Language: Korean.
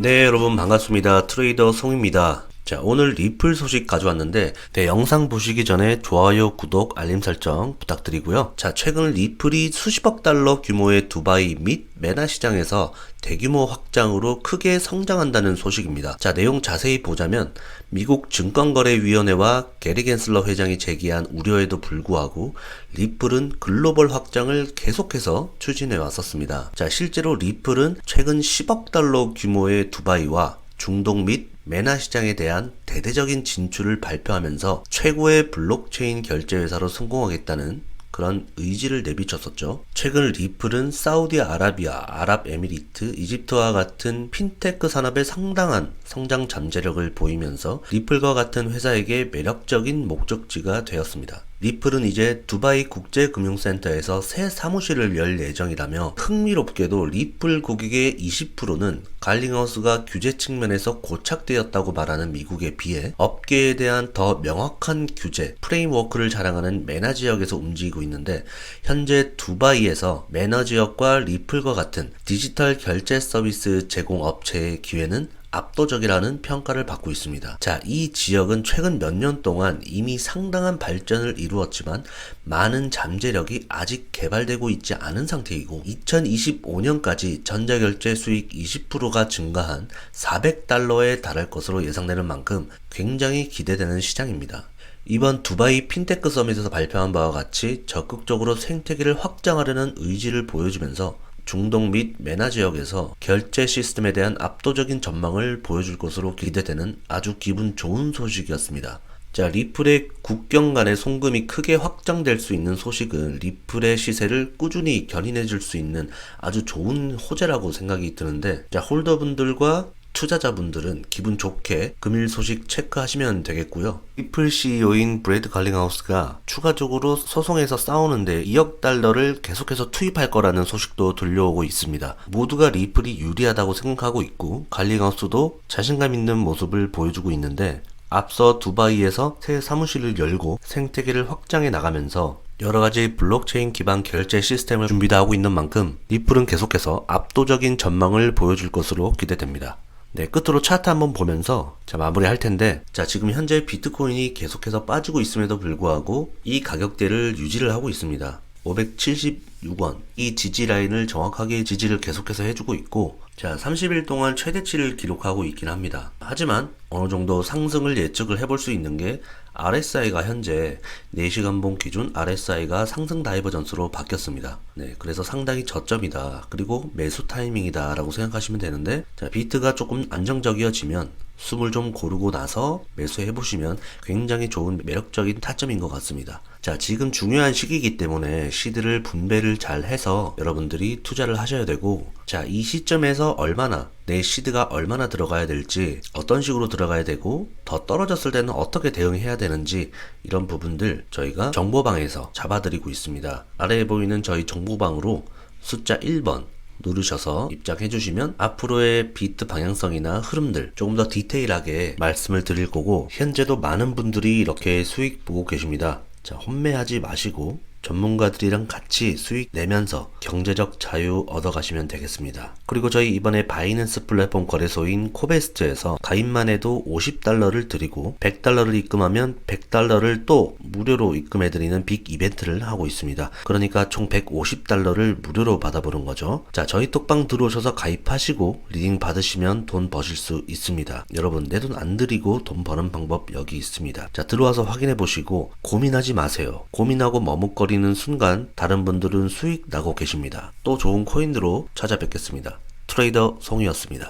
네, 여러분 반갑습니다. 트레이더 송입니다. 자, 오늘 리플 소식 가져왔는데, 네, 영상 보시기 전에 좋아요, 구독, 알림 설정 부탁드리고요. 자, 최근 리플이 수십억 달러 규모의 두바이 및 메나 시장에서 대규모 확장으로 크게 성장한다는 소식입니다. 자, 내용 자세히 보자면, 미국 증권거래위원회와 게리 겐슬러 회장이 제기한 우려에도 불구하고 리플은 글로벌 확장을 계속해서 추진해 왔었습니다. 자, 실제로 리플은 최근 10억 달러 규모의 두바이와 중동 및 메나 시장에 대한 대대적인 진출을 발표하면서 최고의 블록체인 결제 회사로 성공하겠다는 그런 의지를 내비쳤었죠. 최근 리플은 사우디아라비아, 아랍에미리트, 이집트와 같은 핀테크 산업에 상당한 성장 잠재력을 보이면서 리플과 같은 회사에게 매력적인 목적지가 되었습니다. 리플은 이제 두바이 국제금융센터에서 새 사무실을 열 예정이라며 흥미롭게도 리플 고객의 20%는 갈링하우스가 규제 측면에서 고착되었다고 말하는 미국에 비해 업계에 대한 더 명확한 규제, 프레임워크를 자랑하는 메나 지역에서 움직이고 있는데 현재 두바이에서 메나 지역과 리플과 같은 디지털 결제 서비스 제공 업체의 기회는 압도적이라는 평가를 받고 있습니다. 자, 이 지역은 최근 몇 년 동안 이미 상당한 발전을 이루었지만 많은 잠재력이 아직 개발되고 있지 않은 상태이고 2025년까지 전자결제 수익 20%가 증가한 400달러에 달할 것으로 예상되는 만큼 굉장히 기대되는 시장입니다. 이번 두바이 핀테크 서밋에서 발표한 바와 같이 적극적으로 생태계를 확장하려는 의지를 보여주면서 중동 및 메나 지역에서 결제 시스템에 대한 압도적인 전망을 보여줄 것으로 기대되는 아주 기분 좋은 소식이었습니다. 자, 리플의 국경 간의 송금이 크게 확장될 수 있는 소식은 리플의 시세를 꾸준히 견인해 줄 수 있는 아주 좋은 호재라고 생각이 드는데, 자, 홀더분들과 투자자분들은 기분 좋게 금일 소식 체크하시면 되겠고요. 리플 CEO인 브래드 갈링하우스가 추가적으로 소송에서 싸우는데 2억 달러를 계속해서 투입할 거라는 소식도 들려오고 있습니다. 모두가 리플이 유리하다고 생각하고 있고 갈링하우스도 자신감 있는 모습을 보여주고 있는데 앞서 두바이에서 새 사무실을 열고 생태계를 확장해 나가면서 여러 가지 블록체인 기반 결제 시스템을 준비도 하고 있는 만큼 리플은 계속해서 압도적인 전망을 보여줄 것으로 기대됩니다. 네, 끝으로 차트 한번 보면서 자, 마무리 할 텐데, 자, 지금 현재 비트코인이 계속해서 빠지고 있음에도 불구하고 이 가격대를 유지를 하고 있습니다. 576원. 이 지지 라인을 정확하게 지지를 계속해서 해주고 있고, 자, 30일 동안 최대치를 기록하고 있긴 합니다. 하지만 어느 정도 상승을 예측을 해볼 수 있는 게 RSI가 현재 4시간 봉 기준 RSI가 상승 다이버전스로 바뀌었습니다. 네, 그래서 상당히 저점이다. 그리고 매수 타이밍이다. 라고 생각하시면 되는데, 자, 비트가 조금 안정적이어지면 숨을 좀 고르고 나서 매수해 보시면 굉장히 좋은 매력적인 타점인 것 같습니다. 자, 지금 중요한 시기이기 때문에 시드를 분배를 잘 해서 여러분들이 투자를 하셔야 되고, 자, 이 시점에서 얼마나, 내 시드가 얼마나 들어가야 될지, 어떤 식으로 들어가야 되고, 더 떨어졌을 때는 어떻게 대응해야 되는지, 이런 부분들 저희가 정보방에서 잡아드리고 있습니다. 아래에 보이는 저희 정보방으로 숫자 1번, 누르셔서 입장해 주시면 앞으로의 비트 방향성이나 흐름들 조금 더 디테일하게 말씀을 드릴 거고 현재도 많은 분들이 이렇게 수익 보고 계십니다. 자, 혼매하지 마시고 전문가들이랑 같이 수익 내면서 경제적 자유 얻어가시면 되겠습니다. 그리고 저희 이번에 바이낸스 플랫폼 거래소인 코베스트에서 가입만 해도 50달러를 드리고 100달러를 입금하면 100달러를 또 무료로 입금해드리는 빅 이벤트를 하고 있습니다. 그러니까 총 150달러를 무료로 받아보는 거죠. 자, 저희 톡방 들어오셔서 가입하시고 리딩 받으시면 돈 버실 수 있습니다. 여러분, 내 돈안 들이고 돈 버는 방법 여기 있습니다. 자, 들어와서 확인해 보시고 고민하지 마세요. 고민하고 머뭇거 리는 순간 다른 분들은 수익 나고 계십니다. 또 좋은 코인으로 찾아뵙겠습니다. 트레이더 송이었습니다.